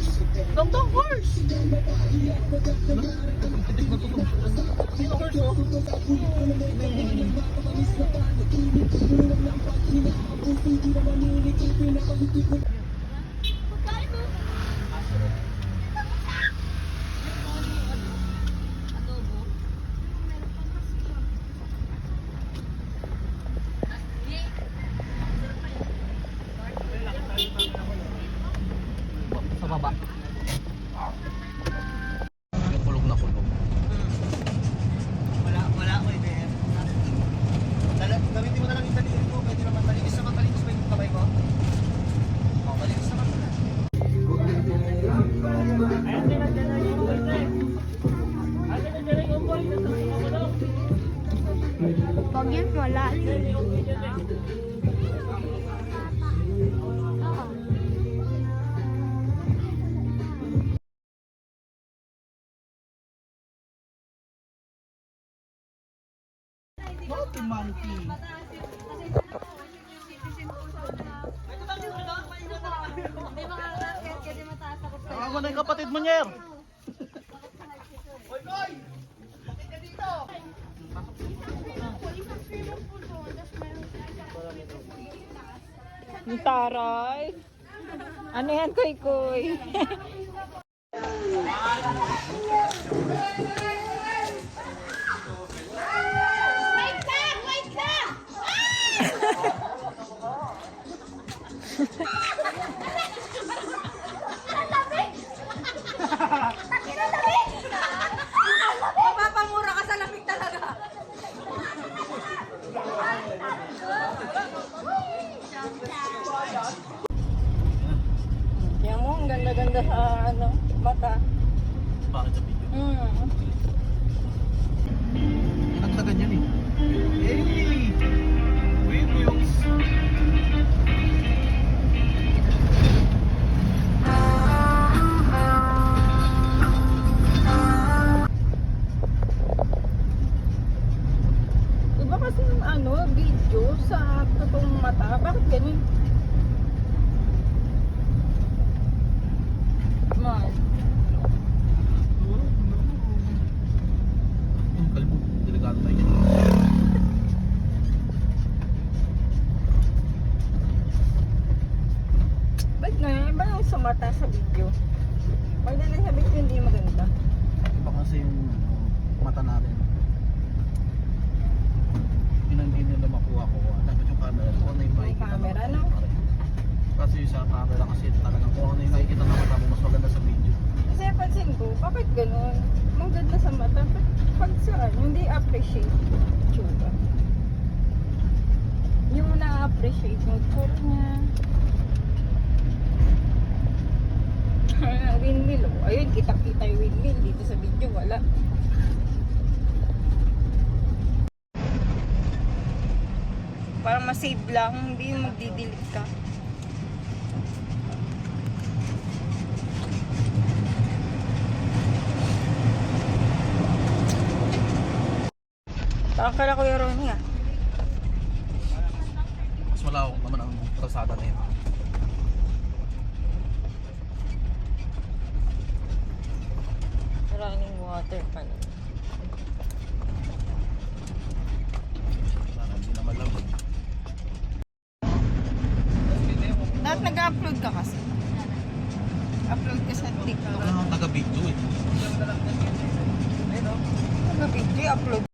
horse. Ganda horse. Horse Pag yan, wala. Monkey monkey. Tawagan mo na yung kapatid mo, Nyer. Yung taray. Ano yan, kuy kuy? Wait lang! Wait lang! Ganda-ganda sa ano, mata. Bakit sa video? Mm. Yung kalbo. Delikado tayo. Ba't na Iba yung sa mata sa video. Pag nila sa video hindi maganda. Iba kasi yung mata natin. Yun ang hindi nila makuha ko. Dapat yung camera. Kung ano yung makikita ng camera, mata no? mo, pare. Kasi yung sa camera kasi talagang kung ano yung nakikita ng mata mo, mas maganda sa video. Kasi pansin ko, bakit ganun? Maganda sa mata. Pag, pag sa ano, hindi appreciate tsura. Mo na-appreciate yung tsura niya. Windmill oh. Ayun, kita-kita yung windmill. Dito sa video, wala. Para ma-save lang, hindi yung magdidelete ka. Taka na Kuya Ronnie ah. Mas malawak naman ang kalsada na yun. Running water pa na. Sana hindi naman lang. Dapat nag-upload ka kasi. Upload ka sa TikTok. lang ang taga-video eh. Nag-video, upload